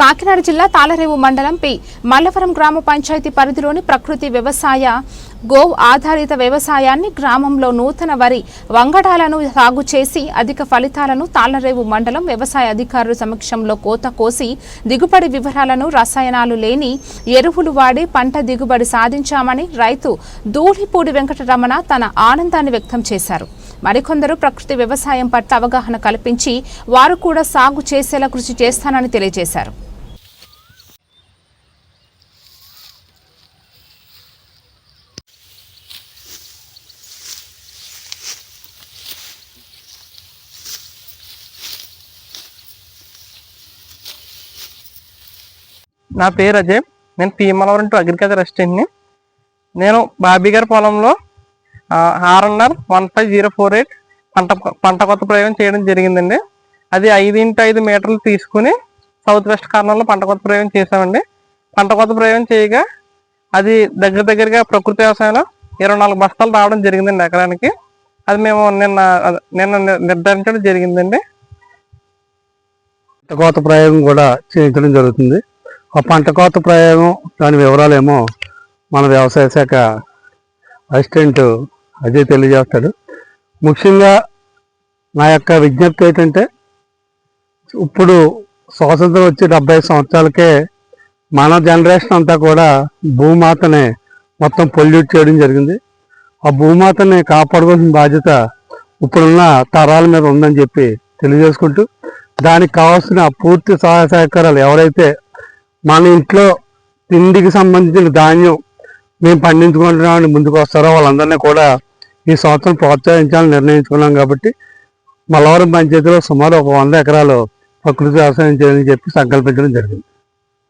కాకినాడ జిల్లా తాళరేవు మండలం పి. మల్లవరం గ్రామ పంచాయతీ పరిధిలోని ప్రకృతి వ్యవసాయ గోవ్ ఆధారిత వ్యవసాయాన్ని గ్రామంలో నూతన వరి వంగడాలను సాగు చేసి అధిక ఫలితాలను తాళరేవు మండలం వ్యవసాయ అధికారుల సమక్షంలో కోత కోసి దిగుబడి వివరాలను రసాయనాలు లేని ఎరువులు వాడి పంట దిగుబడి సాధించామని రైతు దూళిపూడి వెంకటరమణ తన ఆనందాన్ని వ్యక్తం చేశారు. మరికొందరు ప్రకృతి వ్యవసాయం పట్ల అవగాహన కల్పించి వారు కూడా సాగు చేసేలా కృషి చేస్తానని తెలియజేశారు. నా పేరు అజయ్. నేను పీమలవరం టు అగ్రికల్చర్ అసిస్టెంట్ని. నేను బాబీ గారి పొలంలో RNR one five zero four eight పంట పంట కొత్త ప్రయోగం చేయడం జరిగిందండి. అది ఐదు ఇంటూ ఐదు మీటర్లు తీసుకుని సౌత్ వెస్ట్ కార్నర్లో పంట కొత్త ప్రయోగం చేసామండి పంట కొత్త ప్రయోగం చేయగా అది దగ్గర దగ్గరగా ప్రకృతి వ్యవసాయంలో ఇరవై నాలుగు బస్తాలు రావడం జరిగిందండి ఎకరానికి. అది మేము నిన్న నిన్న నిర్ధారించడం జరిగిందండి. పంట కోత ప్రయోగం కూడా చేయించడం జరుగుతుంది. ఆ పంట కోత ప్రయోగం దాని వివరాలేమో మన వ్యవసాయ శాఖ అసిస్టెంట్ అదే తెలియజేస్తాడు. ముఖ్యంగా నా యొక్క విజ్ఞప్తి ఏంటంటే ఇప్పుడు స్వాతంత్రం వచ్చి డెబ్బై సంవత్సరాలకే మన జనరేషన్ అంతా కూడా భూమాతని మొత్తం పొల్యూట్ చేయడం జరిగింది. ఆ భూమాతని కాపాడుకోవాల్సిన బాధ్యత ఇప్పుడున్న తరాల మీద ఉందని చెప్పి తెలియజేసుకుంటూ దానికి కావాల్సిన పూర్తి సహాయ సహకారాలు ఎవరైతే మన ఇంట్లో తిండికి సంబంధించిన ధాన్యం మేము పండించుకుంటున్నామని ముందుకు వస్తారో వాళ్ళందరినీ కూడా ఈ సంవత్సరం ప్రోత్సహించాలని నిర్ణయించుకున్నాం కాబట్టి మలవరం పంచాయతీలో సుమారు ఒక వంద ఎకరాలు ప్రకృతి వ్యవసాయం చేయాలని చెప్పి సంకల్పించడం జరిగింది.